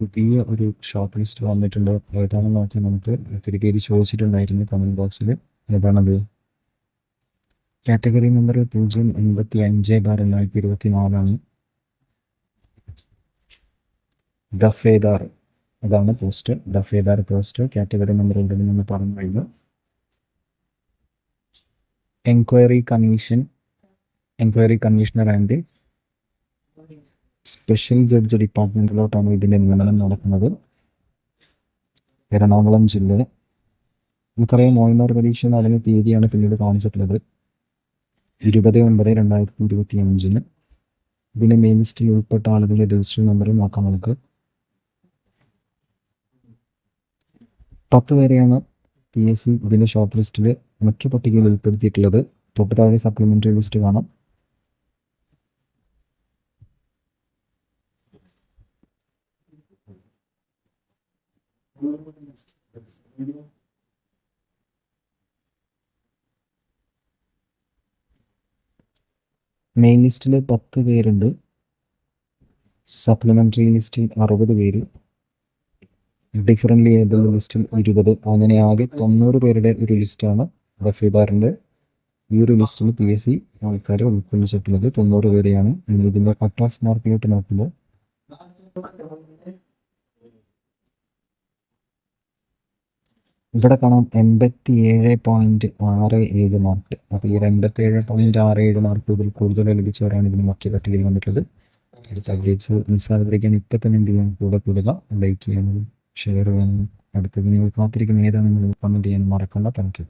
പുതിയ ഒരു short list വന്നിട്ടുണ്ട്. ഏതാണെന്ന് നോക്കി നമുക്ക് ഒത്തിരി ചോദിച്ചിട്ടുണ്ടായിരുന്നു കമന്റ് ബോക്സിൽ ഏതാണത്? കാറ്റഗറി നമ്പർ പൂജ്യം എൺപത്തി അഞ്ച് ബാർ രണ്ടായിരത്തി ഇരുപത്തി നാലാണ് ദഫേദാർ. അതാണ് പോസ്റ്റ് ദഫേദാർ പോസ്റ്റ് കാറ്റഗറി നമ്പർ ഉണ്ടെന്ന് നമ്മൾ പറഞ്ഞു കഴിഞ്ഞു enquiry commission enquiry commissioner and special judge ഡിപ്പാർട്ട്മെന്റിലോട്ടാണ് ഇതിന്റെ നിയമനം നടക്കുന്നത്. എറണാകുളം ജില്ല. നമുക്കറിയാം മോയിമാർ പരീക്ഷ നടന്ന തീയതിയാണ് പിന്നീട് കാണിച്ചിട്ടുള്ളത്. ഇരുപത് ഒൻപത് രണ്ടായിരത്തി ഇരുപത്തി അഞ്ചിന് ഇതിന് മെയിൻ ലിസ്റ്റിൽ ഉൾപ്പെട്ട ആളുകളുടെ രജിസ്റ്റർ നമ്പറും നോക്കാം നമുക്ക്. പത്ത് പേരെയാണ് പി എസ് സി ഇതിന്റെ ഷോർട്ട് ലിസ്റ്റിൽ മുഖ്യ പട്ടികയിൽ ഉൾപ്പെടുത്തിയിട്ടുള്ളത്. തൊട്ട് താഴെ സപ്ലിമെന്ററി ലിസ്റ്റ് കാണാം. മെയിൻ ലിസ്റ്റിൽ പത്ത് പേരുണ്ട്. സപ്ലിമെന്ററി ലിസ്റ്റിൽ അറുപത് പേര്. ഡിഫറന്റ്ലി ഏബിൾ ലിസ്റ്റിൽ ഇരുപത്. അങ്ങനെ ആകെ തൊണ്ണൂറ് പേരുടെ ഒരു ലിസ്റ്റാണ് റഫീബാറിന്റെ ഈ ഒരു ലിസ്റ്റിൽ പി എസ് സി ആൾക്കാരെ ഉൾക്കൊള്ളിച്ചിട്ടുള്ളത് തൊണ്ണൂറ് പേരെയാണ്. ഇതിന്റെ കട്ട് ഓഫ് മാർക്കിലോട്ട് നോക്കുമ്പോൾ ഇവിടെ കാണാം എൺപത്തി ഏഴ് പോയിന്റ് ആറ് ഏഴ് മാർക്ക് അപ്പോൾ ഈ ഒരു എൺപത്തി ഏഴ് പോയിന്റ് ആറ് ഏഴ് മാർക്ക് ഇതിൽ കൂടുതൽ ലഭിച്ചവരാണ് ഇതിന് മുഖ്യ പട്ടികയിൽ വന്നിട്ടുള്ളത്. അടുത്ത അപ്ഡേറ്റ്സ് മിസ്സാകാതിരിക്കാൻ ഇപ്പം തന്നെ എന്ത് ചെയ്യാൻ കൂടെ കൂടുക. ലൈക്ക് ചെയ്യാനും ഷെയർ ചെയ്യാനും അടുത്തത് നിങ്ങൾ കാത്തിരിക്കുന്ന ഏതാണെന്ന് കമന്റ് ചെയ്യാനും മറക്കണ്ട. Thank you